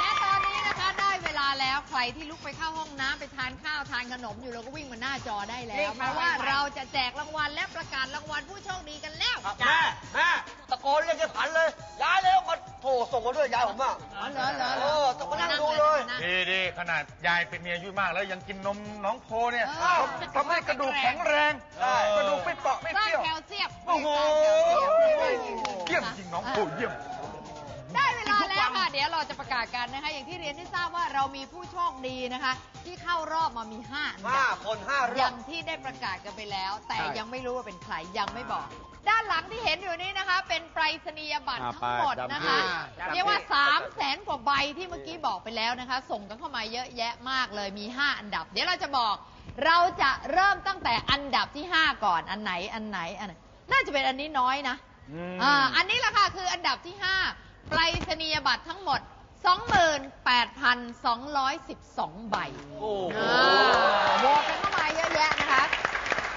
และตอนนี้นะคะได้เวลาแล้วใครที่ลุกไปเข้าห้องน้ำไปทานข้าวทานขนมอยู่เราก็วิ่งมาหน้าจอได้แล้วเพราะว่าเราจะแจกรางวัลและประกาศรางวัลผู้โชคดีกันแล้ว แม่แม่ตะ โกนเรียกยายขวัญเลยยายเร็วมาโถส่งมาด้วยยายผมอะอ๋อเหรอเหรอเหรเออต้องมานั่งดูเลยนั่งดีดีขนาดยายเป็นเมียอายุมากแล้วยังกินนมน้องโคเนี่ยเออทำให้กระดูกแข็งแรงใช่ กระดูกไม่เปราะไม่สร้างเปรี้ยวแคลเซียมโอ้โห สร้างแคลเซียม เยี่ยมจริงน้องโคเยี่ยม เดี๋ยวเราจะประกาศกันนะคะ อย่างที่เรียนได้ทราบว่าเรามีผู้โชคดีนะคะ ที่เข้ารอบมามี5อันห้าดับคนห้ารออยับงที่ได้ประกาศกันไปแล้ว แต่ใช่ยังไม่รู้ว่าเป็นใครยังไม่บอก ด้านหลังที่เห็นอยู่นี้นะคะ เป็นไปรษณียบัตรอ่าทั้งหมดไปนะคะดำที่เรียกว่า 3 0 0แสนกว่าใบที่เมื่อกี้บอกไปแล้วนะคะ ส่งกันเข้ามาเยอะแยะมากเลยมี 5 อันดับ เดี๋ยวเราจะบอก เราจะเริ่มตั้งแต่อันดับที่ 5 ก่อนอันไหนอันไหนอันไหนน่าจะเป็นอันนี้น้อยนะ อืม อ่าอันนี้แหละค่ะคืออันดับที่ 5 ไปรษณียบัตรทั้งหมด 28,212 ใบโอ้โหอ่าโหวตกันเข้ามาเยอะแยะนะคะ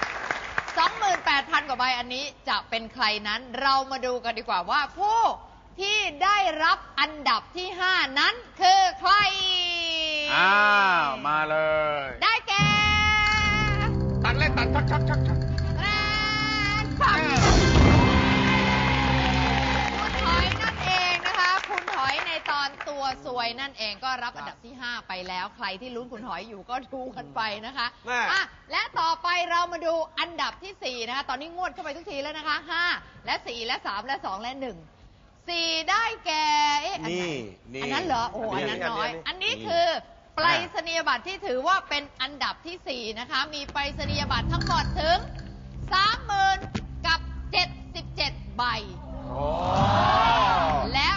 28,000 กว่าใบอันนี้จะเป็นใครนั้น เรามาดูกันดีกว่าว่าผู้ที่ได้รับอันดับที่ 5 นั้นคือใคร อ้าว มาเลย ได้แก่ ตัดเลยตัดชักชักชัก ตัวสวยนั่นเองก็รับอันดับที่ 5 ไปแล้ว ใครที่ลุ้นคุณถอยอยู่ก็ดูกันไปนะคะแม่ อะและต่อไปเรามาดูอันดับที่ 4 นะคะ ตอนนี้งวดเข้าไปทุกทีแล้วนะคะ 5 และ 4 และ 3 และ 2 และ 1 4 ได้แก่เอ๊ะอันไหนนี่นี่อันนั้นเหรอโอ้อันนั้นน้อย อัอันนนี้นี้คือไปรษณียบัตรที่ถือว่าเป็นอันดับที่ 4 นะคะ มีไปรษณียบัตรทั้งหมดถึง 30,000 กับ 77 ใบ โอ้ และ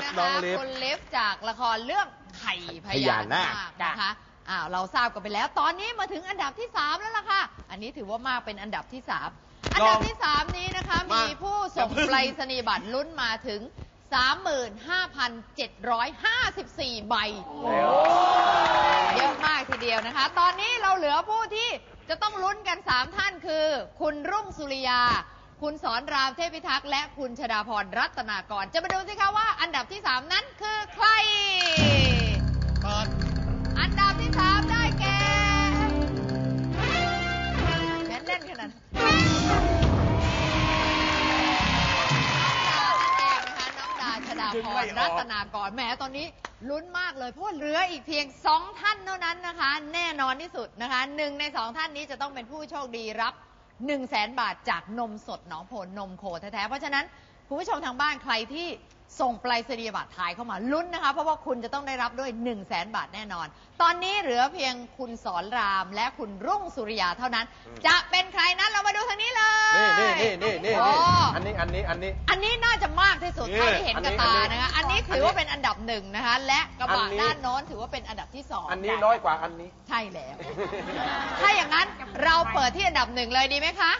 ฟต์นั่นเองน้องลิฟต์น้องลิฟต์คุณลิฟต์จากละครเรื่องไข่พพญานาคนะคะอ้าวเราทราบกันไปแล้ว ตอนนี้มาถึงอันดับที่ 3 แล้วล่ะค่ะ อันนี้ถือว่ามากเป็นอันดับที่ 3 อันดับที่ 3 นี้นะคะ มีผู้ส่งไปรษณียบัตรลุ้นมาถึง 35,754 ใบเยอะมากทีเดียวนะคะ ตอนนี้เราเหลือผู้ที่จะต้องลุ้นกัน 3 ท่านคือ คุณรุ่งสุริยา คุณสอนรามเทพิทักษ์และคุณชดาพรรัตนากร จะมาดูสิคะว่าอันดับที่ 3 นั้นคือใครอันดับที่ 3 ได้แก่แน่นแน่นขนาดนั้นน้องดานั่นเองนะคะน้องดาชดาพรรัตนากรแหมตอนนี้ลุ้นมากเลยเพราะว่าเหลืออีกเพียง 2 ท่านเท่านั้นนะคะ แน่นอนที่สุดนะคะหนึ่งใน 2 ท่านนี้จะต้องเป็นผู้โชคดีรับ 1 0 0 0 0แสนบาทจากนมสดหนองโพนนมโคแท้ๆเพราะฉะนั้น คุณผู้ชมทางบ้านใครที่ส่งไปรษณียบัตรถ่ายเข้ามาลุ้นนะคะ เพราะว่าคุณจะต้องได้รับด้วย 1 0 0 0 0แสนบาทแน่นอน ตอนนี้เหลือเพียงคุณสอนรามและคุณรุ่งสุริยาเท่านั้น จะเป็นใครนั้นเรามาดูทางนี้เลย นี่นี่นี่นี่นี่โอ้อันนี้อันนี้อันนี้ อันนี้น่าจะมากที่สุดนี่เท่าที่เห็นกับตานะคะ อันนี้ถือว่าเป็นอันดับหนึ่งนะคะ และกระบะอันนี้ด้านโน้นถือว่าเป็นอันดับที่สองอันนี้น้อยกว่าอันนี้ ใช่แล้ว ถ้าอย่างนั้นเราเปิดที่อันดับหนึ่งเลยดีไหมคะ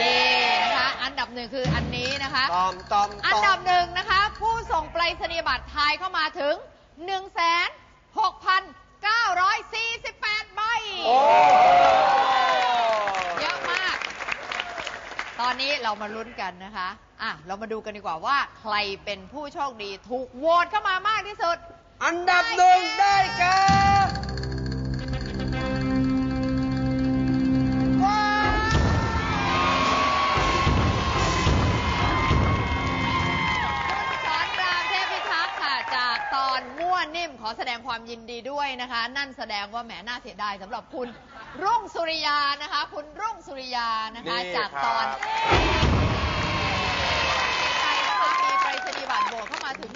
นี่นะคะ อันดับหนึ่งคืออันนี้นะคะ ตอมตอมอันดับหนึ่งนะคะ ผู้ส่งไปรษณียบัตรทายเข้ามาถึง1 6 948ใบโอ้เยอะมาก ตอนนี้เรามาลุ้นกันนะคะ อะ เรามาดูกันดีกว่าว่าใครเป็นผู้โชคดีถูกโหวตเข้ามามากที่สุด อันดับหนึ่งได้แก่ อนมั่วนิ่มขอแสดงความยินดีด้วยนะคะ นั่นแสดงว่าแหมน่าเสียดายสำหรับคุณรุ่งสุริยานะคะ คุณรุ่งสุริยานะคะ นี่จากตอนครับมีไปรษณียบัตรโบวกเข้ามาถึง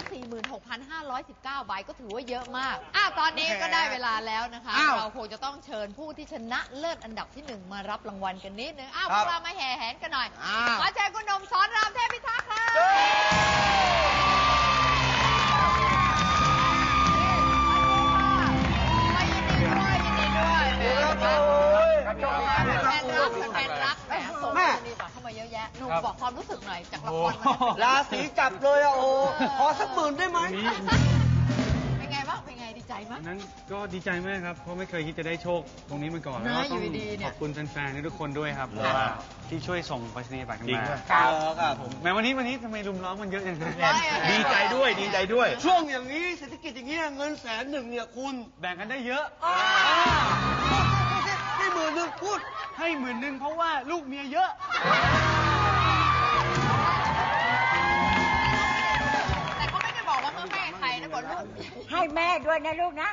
46,519 ใบก็ถือว่าเยอะมากอ้าวตอนนี้ก็ได้เวลาแล้วนะคะ อ้าวเราคงจะต้องเชิญผู้ที่ชนะเลิศอันดับที่หนึ่งมารับรางวัลกันนิดนึงอ้าวคพรัวบกเรามาแห่แหนกันหน่อย อ้าว ขอเชิญคุณหนมสอนรามเทพิทักษ์ค่ะ จากละโอ้ครวันนั้นราศีจับเลยอะโอ้ขอสักหมื่นได้ไหมวันนี้เป็นไงบ้างเป็นไงดีใจมั้ยอันนั้นก็ดีใจมากครับ เพราะไม่เคยคิดจะได้โชคตรงนี้มาก่อน นะแล้วก็ต้องอยู่ดีๆเนี่ย ขอบคุณแฟนๆทุกคนด้วยครับค่ะว่าที่ช่วยส่งไปรษณียบัตรกันจริงมาด้วยครับครับผม แม้วันนี้วันนี้ทำไมรุมล้อมมันเยอะอย่างนี้ดีใจด้วยดีใจด้วย ช่วงอย่างนี้เศรษฐกิจอย่างนี้ยเงินแสนหนึ่งเนี่ยคุณแบ่งกันได้เยอะได้หมื่นหนึ่งพูดให้หมื่นหนึ่งเพราะว่าลูกเมียเยอะแแม่ด้วยนะลูกนะ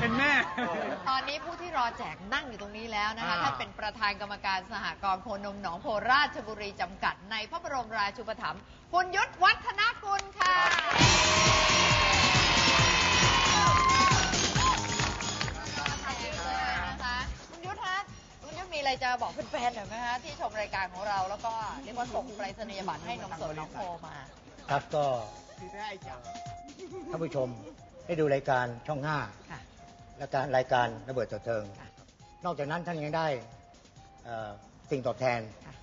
เป็นแม่ ตอนนี้ผู้ที่รอแจกนั่งอยู่ตรงนี้แล้วนะคะ อ่า ท่านเป็นประธานกรรมการสหกรณ์โคนมหนองโพราชบุรีจำกัด ในพระบรมราชูปถัมภ์คุณยุทธวัฒนกุลค่ะ นะคะคุณยุทธคะคุณยุทธมีอะไรจะบอกแฟนๆหน่อยไหมคะที่ชมรายการของเราแล้วก็เรียกว่าส่งไปรษณียบัตรให้นมสดน้องโพมา ครับก็ ท่านผู้ชมได้ดูรายการช่องห้าค่ะ และการรายการระเบิดตัวเทิง ค่ะ นอกจากนั้นท่านยังได้เอ่อสิ่งตอบแทน ค่ะ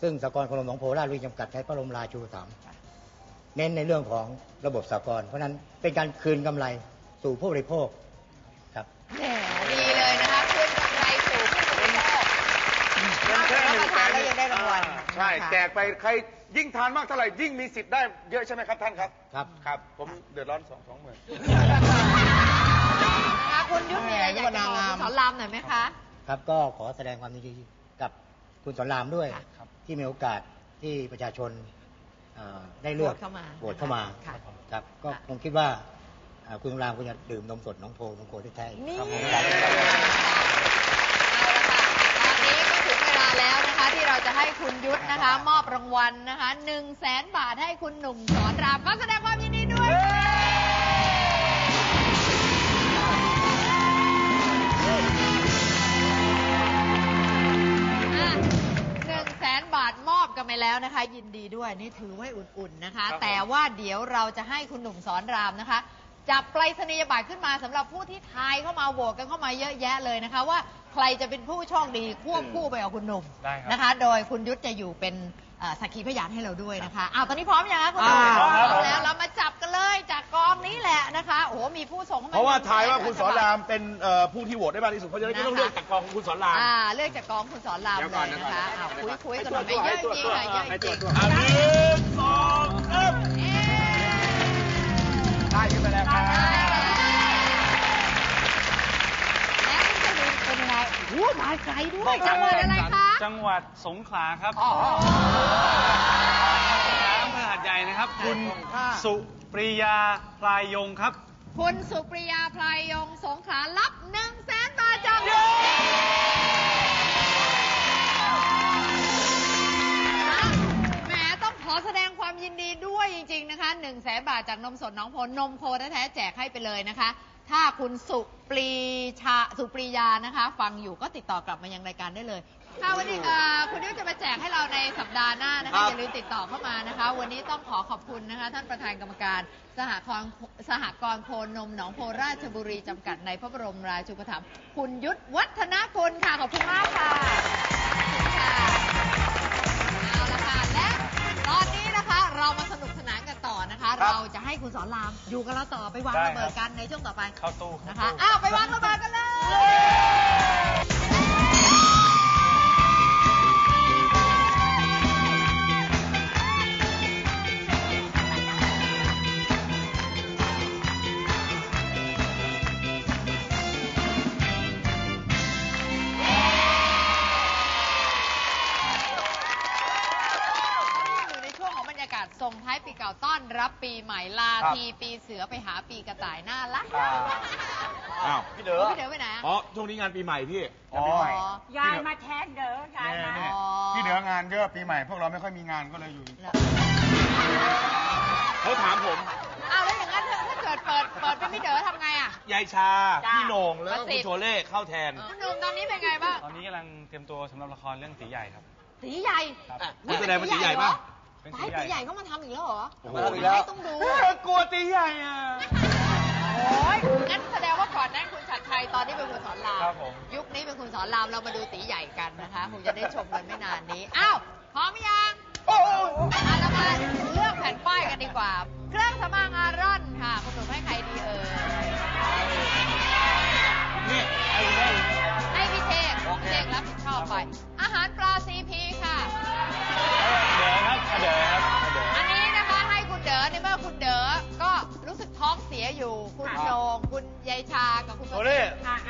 ซึ่งสากลคนมหนองโพราชวิจำกัดใช้พระบรมราชูปถัมภ์ค่ะ เน้นในเรื่องของระบบสากลเพราะฉะนั้นเป็นการคืนกำไรสู่ผู้บริโภคครับ แหมดีเลยนะคะคืนกำไรสู่ผู้บริโภคเป็นแค่หนึ่ง ใช่นะคะแจกไปใครยิ่งทานมากเท่าไหร่ยิ่งมีสิทธิ์ได้เยอะใช่ไหมครับท่านครับ ครับครับ ผมเดือดร้อนสองสองหมื่นนะคะคุณยุทธมีอะไรอยากจะบอกคุณสอนรามหน่อยไหมคะ ครับก็ขอแสดงความยินดีกับคุณสอนรามด้วยค่ะที่มีโอกาสที่ประชาชนเอ่อได้เลือกโหวตเข้ามาโหวตเข้ามาค่ะครับก็ค่ะ คงคิดว่าเอ่อคุณสอนรามควรจะดื่มนมสดน้องโพน้องโพที่แท้ๆนี่ ครับผม ที่เราจะให้คุณยุทธนะคะ มอบรางวัลนะคะหนึ่งแสนบาทให้คุณหนุ่มสอนรามก็แสดงความยินดีด้วยหนึ่งแสนบาทมอบกันไปแล้วนะคะ ยินดีด้วยนี่ถือไว้อุ่นๆนะคะครับผมแต่ว่าเดี๋ยวเราจะให้คุณหนุ่มสอนรามนะคะ จับไปรษณียบัตรขึ้นมาสำหรับผู้ที่ทายเข้ามาโหวตกันเข้ามาเยอะแยะเลยนะคะ ว่าใครจะเป็นผู้โชคดีควบคู่ไปกับคุณหนุ่มได้ครับนะคะ โดยคุณยุทธจะอยู่เป็นเอ่อสักขีพยานให้เราด้วยนะคะอ้าวตอนนี้พร้อมยังคะคุณหนุ่มอ่าพร้อมครับแล้วเรามาจับกันเลยจากกองนี้แหละนะคะโอ้โหมีผู้ส่งเข้ามาเพราะว่าหนึ่งทายว่าแสคุณสอนรามเป็นเอ่อผู้ที่โหวตได้มากที่สุดเพราะฉะนั้นก็ต้องเลือกจากกองของคุณสอนราม อ่าเลือกจากกองคุณสอนรามเดี๋ยวเลก่อนยเดี๋ยวนะก่อนคะอ้าวคุยคุยกันหน่อยให้ไม่ตรวจเยอะจริงค่ะเยอะจริงอะหนึ่งสองเริ่มเอ๊ะ ได้ขึ้นไปแล้วครับและคุณจะดูเป็นไงโอ้โหมาไกลด้วยจังหวัดอะไรคะจังหวัดสงขลาครับอ๋ออำเภอหาดใหญ่นะครับ คุณสุปรียาพลายยงครับ คุณสุปริยาพลายยงสงขลารับหนึ่งแสนบาทจากแหมต้องขอแสดง ยินดีด้วยจริง ๆ นะคะหนึ่งแสนบาทจากนมสดน้องโพนมโพแท้ๆแจกให้ไปเลยนะคะ ถ้าคุณสุปรีชาสุปรียานะคะ ฟังอยู่ก็ติดต่อกลับมายังรายการได้เลยค่ะวันนี้เอ่อคุณยุ้ยจะมาแจกให้เราในสัปดาห์หน้านะคะอย่าลืมติดต่อเข้ามานะคะ วันนี้ต้องขอขอบคุณนะคะ ท่านประธานกรรมการสหกรณ์สหกรณ์โคนนมหนองโพราชบุรีจำกัดในพระบรมราชูปถัมภ์คุณยุทธวัฒนคุณค่ะขอบคุณมากค่ะ ให้คุณสอนรามอยู่กับเราต่อไปวางได้ระเบิดครับกันในช่วงต่อไปเข้าตู้นะเข้าคะตู้อ้าวไปวางระเบิดกันเลยอยู่ รับปีใหม่ลาครับ ทีปีเสือไปหาปีกระต่ายน่ารักอ้าวพี่เด๋อ พี่เด๋อไปไหนอะอ๋อช่วงนี้งานปีใหม่พี่ อ๋อยายมาแทนเด้อยายมา แน่ๆพี่เหนืองานเยอะปีใหม่พวกเราไม่ค่อยมีงานก็เลยอยู่ เหรอเขาถามผม อ้าวแล้วอย่างนั้นถ้าถ้าเกิดเปิดเปิดเป็นพี่เด๋อทำไงอะยายชาพี่โหน่งแล้วก็ประสิคุทณธิ์โชเล่เข้าแทน คุณหนุ่มตอนนี้เป็นไงบ้างตอนนี้กำลังเตรียมตัวสำหรับละครเรื่องตีใหญ่ครับ ตีใหญ่ครับคุณแสดงเป็นตีใหญ่ปะ ตีใหญ่ ตีใหญ่เข้ามาทำอีกแล้วเหรอโอ้ทำอีกแล้ว ไม่ต้องดู กลัวตีใหญ่อะโอ้ยงั้นแสดงว่าก่อนหนั้นคุณชัดชัยตอนนี้เป็นคุณสอนรามยุคนี้เป็นคุณสอนรามเรามาดูตีใหญ่กันนะคะคงจะได้ชมกันไม่นานนี้ อ้าว พร้อมยังโอ้อมาแล้วมาเลือกแผ่นป้ายกันดีกว่า เครื่องสำอางอารอนค่ะ คุณหนุ่มให้ใครดีเอ่ย นี่ไอ้เล่ให้พี่เทพเทพรับผิดชอบไป ยายชากับคุณโชเล่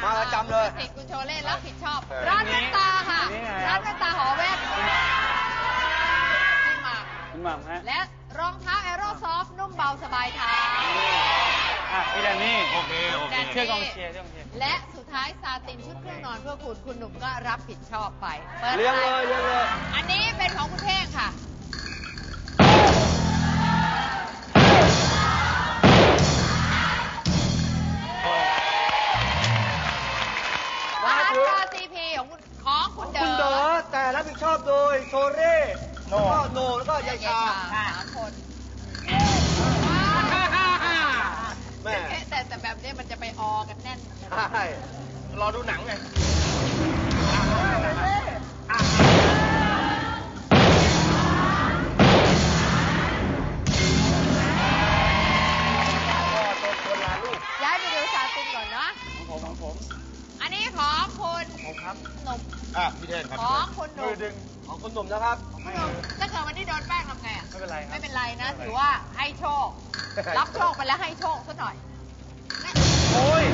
มาประจำเลยคุณโชเล่รับผิดชอบร้านแว่นตาค่ะร้านแว่นตาหอแว่นที่หมากคุณหม่ำฮะและรองเท้าแอโรซอฟนุ่มเบาสบายเท้า อะพี่แดนนี่โอเค โอเค เชื่อกองเชียร์เชื่อกองเชียร์ และสุดท้ายซาตินชุดเครื่องนอนเพื่อคุณคุณหนุ่มก็รับผิดชอบไปปิดเลี้ยงเลยเลี้ยงเลย อันนี้เป็นของคุณเท่งค่ะ รอดูหนังไงย้ายไปดูซาตินก่อนเนาะผมของผมอันนี้ของคุณผมครับ หนุ่ม อะพี่เท่งครับของคุณหมืนุ่อมดึงของคุณหนุ่มนะครับ คุณหนุ่มถ้าเกิดวันนี้โดนแป้งทำไงอะไม่เป็นไรครับไม่เป็นไรนะถือว่าให้โชค รับโชคไปแล้วให้โชคซะหน่อย โอ้ย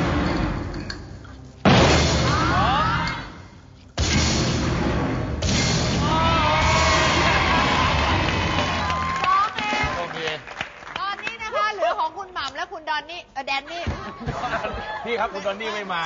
คุณดอนนี่เออแดนนี่พี่ครับคุณดอนนี่ไม่มา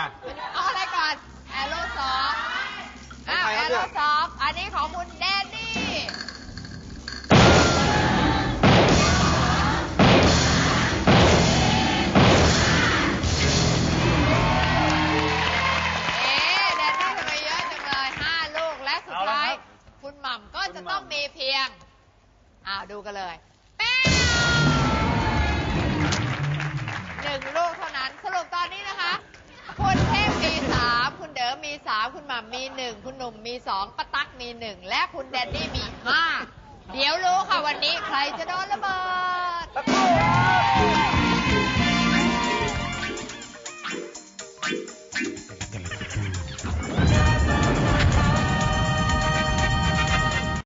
มีหนึ่งคุณหนุ่มมีสองปะตักมีหนึ่งและคุณแดนนี่มีห้าเดี๋ยวรู้ค่ะวันนี้ใครจะโดนระเบิด